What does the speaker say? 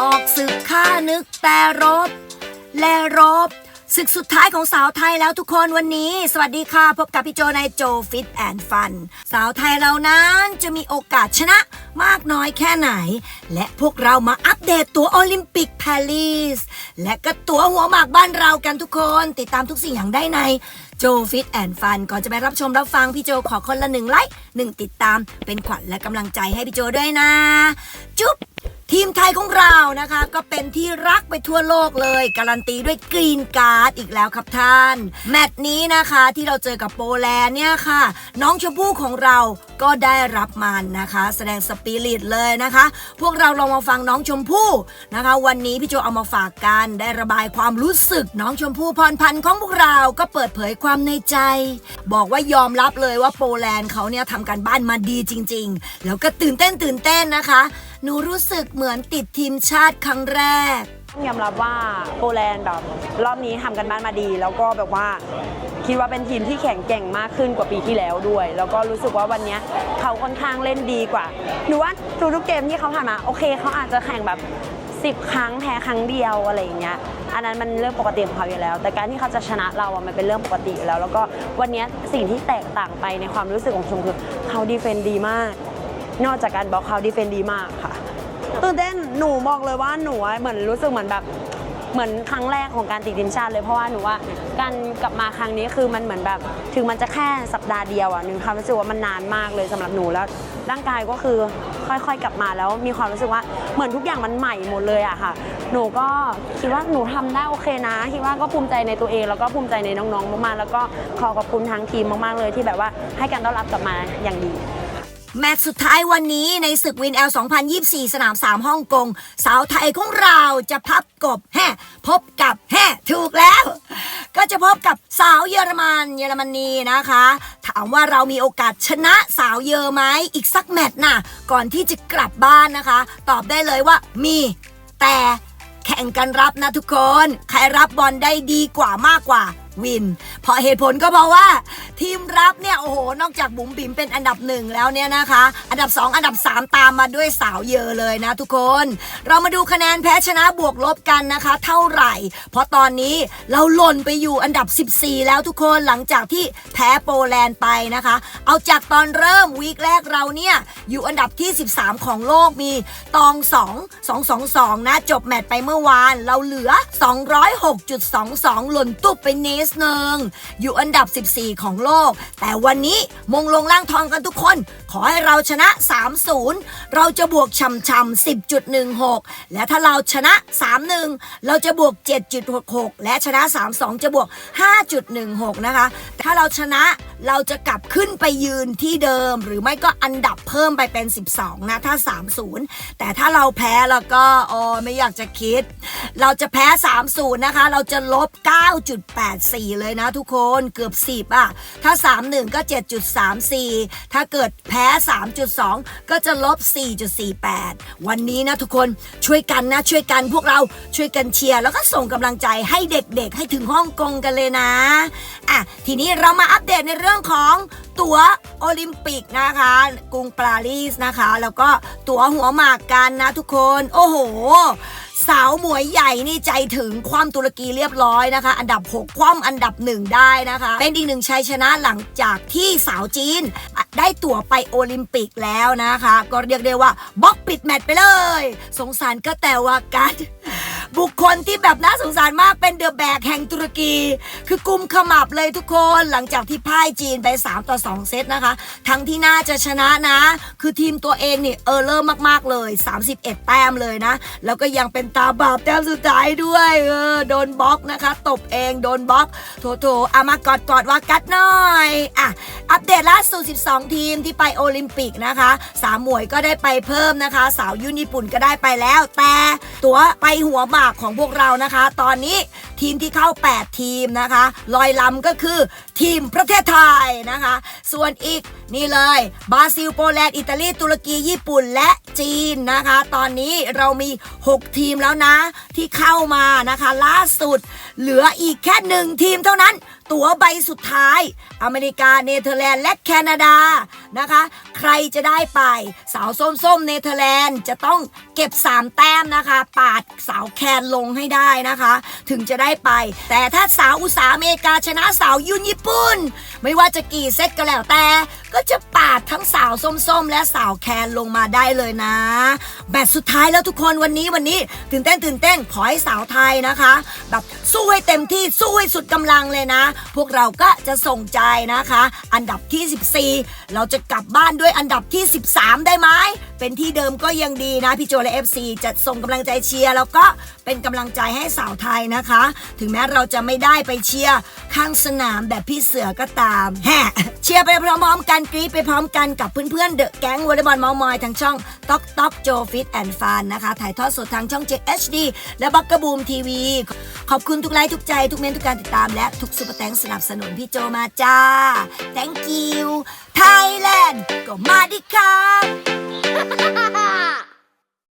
ออกศึกข้านึกแต่รบ และรบศึกสุดท้ายของสาวไทยแล้วทุกคนวันนี้ สวัสดีค่ะ พบกับพี่โจในโจฟิตแอนฟัน สาวไทยเรานั้นจะมีโอกาสชนะมากน้อยแค่ไหน และพวกเรามาอัปเดตตัวโอลิมปิกปารีสและก็ตัวหัวหมากบ้านเรากันทุกคน ติดตามทุกสิ่งอย่างได้ในโจฟิตแอนฟันก่อนจะไปรับชมรับฟังพี่โจขอคนละหนึ่งไลค์หนึ่งติดตามเป็นขวัญและกำลังใจให้พี่โจด้วยนะ จุ๊บ ทีมไทยของเรานะคะ ก็เป็นที่รักไปทั่วโลกเลย การันตีด้วยกรีนการ์ดอีกแล้วครับท่าน แมตช์นี้นะคะที่เราเจอกับโปแลนด์เนี่ยค่ะ น้องชมพู่ของเราก็ได้รับมันนะคะ แสดงสปิริตเลยนะคะ พวกเราลองมาฟังน้องชมพู่นะคะ วันนี้พี่โจเอามาฝากกันได้ระบายความรู้สึก น้องชมพู่พรพันธ์ของพวกเราก็เปิดเผยความในใจ บอกว่ายอมรับเลยว่าโปแลนด์เขาเนี่ยทำการบ้านมาดีจริง ๆ แล้วก็ตื่นเต้นตื่นเต้นนะคะ หนูรู้สึกเหมือนติดทีมชาติครั้งแรก ต้องยอมรับว่าโปแลนด์แบบรอบนี้ทำกันบ้านมาดี แล้วก็แบบว่าคิดว่าเป็นทีมที่แข็งแกร่งมากขึ้นกว่าปีที่แล้วด้วย แล้วก็รู้สึกว่าวันเนี้ยเขาค่อนข้างเล่นดีกว่าหนูว่าทุกๆเกมที่เขาผ่านมาโอเคเขาอาจจะแข่งแบบ10 ครั้งแพ้ครั้งเดียวอะไรอย่างเงี้ย อันนั้นมันเรื่องปกติของเขาอยู่แล้ว แต่การที่เขาจะชนะเราอะมันเป็นเรื่องปกติอยู่แล้ว แล้วก็วันเนี้ยสิ่งที่แตกต่างไปในความรู้สึกของชมคือเขาดีเฟนต์ดีมาก นอกจากการบล็อกเขาดีเฟนต์ดีมากค่ะ ตื่นเต้นหนูบอกเลยว่าหนูอะเหมือนรู้สึกเหมือนแบบเหมือนครั้งแรกของการติดทีมชาติเลยเพราะว่าหนูว่าการกลับมาครั้งนี้คือมันเหมือนแบบ ถึงมันจะแค่สัปดาห์เดียวอะหนูความรู้สึกว่ามันนานมากเลยสำหรับหนูแล้ว ร่างกายก็คือค่อยๆกลับมาแล้วมีความรู้สึกว่าเหมือนทุกอย่างมันใหม่หมดเลยอะค่ะ หนูก็คิดว่าหนูทำได้โอเคนะคิดว่าก็ภูมิใจในตัวเองแล้วก็ภูมิใจในน้องๆมากๆ แล้วก็ขอขอบคุณทางทีมมากๆเลยที่แบบว่าให้การต้อนรับกลับมาอย่างดี แมตช์สุดท้ายวันนี้ในศึกวินแอล2024 สนาม 3 ฮ่องกง สาวไทยของเราจะพับกบแฮ่พบกับแฮ่ถูกแล้ว ก็จะพบกับสาวเยอรมันเยอรมนีนะคะ ถามว่าเรามีโอกาสชนะสาวเยอไหมอีกสักแมตช์น่ะ ก่อนที่จะกลับบ้านนะคะ ตอบได้เลยว่ามีแต่แข่งกันรับนะทุกคน ใครรับบอลได้ดีกว่ามากกว่า วิน เพราะเหตุผลก็เพราะว่า ทีมรับเนี่ยโอ้โหนอกจากบุ๋มบิ๋มเป็นอันดับหนึ่งแล้วเนี่ยนะคะ อันดับ 2 อันดับ 3 ตามมาด้วยสาวเยอเลยนะทุกคน เรามาดูคะแนนแพ้ชนะบวกลบกันนะคะ เท่าไหร่ เพราะตอนนี้เราหล่นไปอยู่อันดับ 14 แล้วทุกคนหลังจากที่แพ้โปแลนด์ไปนะคะ เอาจากตอนเริ่มวีคแรกเราเนี่ยอยู่อันดับที่ 13 ของโลกมีตอง 2 2 2 2 นะ จบแมตช์ไปเมื่อวาน เราเหลือ 206.22 หล่นตุบไปเนิดนึงอยู่อันดับ 14 ของโลก แต่วันนี้มงลงล่างทองกันทุกคน ขอให้เราชนะ 3-0 เราจะบวกช่ำๆ10.16 และถ้าเราชนะ 3-1 เราจะบวก 7.66 และชนะ 3-2 จะบวก 5.16 นะคะ ถ้าเราชนะเราจะกลับขึ้นไปยืนที่เดิม หรือไม่ก็อันดับเพิ่มไปเป็น 12 นะถ้า 3-0 แต่ถ้าเราแพ้แล้วก็โอ้ไม่อยากจะคิด เราจะแพ้ 3-0 นะคะ เราจะลบ 9.84เลยนะทุกคนเกือบ 10อะถ้า 3-1 ก็ 7.34 ถ้าเกิดแพ้ 3.2 ก็จะลบ 4.48 วันนี้นะทุกคนช่วยกันนะช่วยกันพวกเราช่วยกันเชียร์แล้วก็ส่งกำลังใจให้เด็กๆ ให้ถึงฮ่องกงกันเลยนะอะทีนี้เรามาอัปเดตในเรื่องของตั๋วโอลิมปิกนะคะ กรุงปารีสนะคะ แล้วก็ตั๋วหัวหมากกันนะทุกคน โอ้โห สาวหมวยใหญ่นี่ใจถึงคว่ำตุรกีเรียบร้อยนะคะ อันดับ 6 คว่ำอันดับหนึ่งได้นะคะ เป็นอีกหนึ่งชัยชนะหลังจากที่สาวจีน ได้ตั๋วไปโอลิมปิกแล้วนะคะ ก็เรียกได้ว่าบล็อกปิดแมตช์ไปเลย สงสารก็แต่ว่ากัน บุคคลที่แบบน่าสงสารมากเป็นเดอะแบกแห่งตุรกี คือกุมขมับเลยทุกคนหลังจากที่พ่ายจีนไป 3 ต่อ 2 เซตนะคะ ทั้งที่น่าจะชนะนะ คือทีมตัวเองนี่เออเริ่มมากๆเลย 31 แต้มเลยนะ แล้วก็ยังเป็นตาบาปแต้มสุดท้ายด้วยเออโดนบล็อกนะคะ ตบเองโดนบล็อกโถโถๆเอามากอดกอดว่ากัดหน่อยอะอัปเดตล่าสุด 12 ทีมที่ไปโอลิมปิกนะคะสาวหมวยก็ได้ไปเพิ่มนะคะ สาวยุนญี่ปุ่นก็ได้ไปแล้ว แต่ตัวไปหัวหมากของพวกเรานะคะ ตอนนี้ทีมที่เข้า 8 ทีมนะคะ ลอยลำก็คือทีมประเทศไทยนะคะ ส่วนอีกนี่เลยบราซิลโปแลนด์อิตาลีตุรกีญี่ปุ่นและจีนนะคะ ตอนนี้เรามี 6 ทีมแล้วนะ ที่เข้ามานะคะ ล่าสุดเหลืออีกแค่หนึ่งทีมเท่านั้น ตั๋วใบสุดท้าย อเมริกาเนเธอร์แลนด์และแคนาดานะคะ ใครจะได้ไป สาวส้มๆเนเธอร์แลนด์จะต้องเก็บ 3 แต้มนะคะ ปาดสาวแคนลงให้ได้นะคะ ถึงจะได้ไป แต่ถ้าสาวอุตสาหอเมริกาชนะสาวยุนญี่ปุ่น ไม่ว่าจะกี่เซตก็แล้วแต่ ก็จะปาดทั้งสาวส้มๆ และสาวแคนลงมาได้เลยนะแบตสุดท้ายแล้วทุกคนวันนี้วันนี้ตื่นเต้นตื่นเต้นขอให้สาวไทยนะคะ แบบสู้ให้เต็มที่สู้ให้สุดกำลังเลยนะพวกเราก็จะส่งใจนะคะ อันดับที่ 14 เราจะกลับบ้านด้วยอันดับที่ 13 ได้ไหม เป็นที่เดิมก็ยังดีนะพี่โจและ FC จะส่งกำลังใจเชียร์แล้วก็เป็นกำลังใจให้สาวไทยนะคะ ถึงแม้เราจะไม่ได้ไปเชียร์ข้างสนามแบบพี่เสือก็ตามแฮะเชียร์ไปพร้อมๆกันกรี๊ดไปพร้อมกันกับเพื่อนๆเดอะแก๊งวอลเลย์บอลมามอยทางช่องต๊อกต๊อกโจฟิตแอนด์ฟันนะคะถ่ายทอดสดทางช่อง 7 HD และบักกะบูมทีวีขอบคุณทุกไลค์ทุกใจ ทุกเมนทุกการติดตามและทุกซุปเปอร์แตงสนับสนุนพี่โจมาจ้า thank you Thailand ก็มาดิครับ 哈哈哈哈。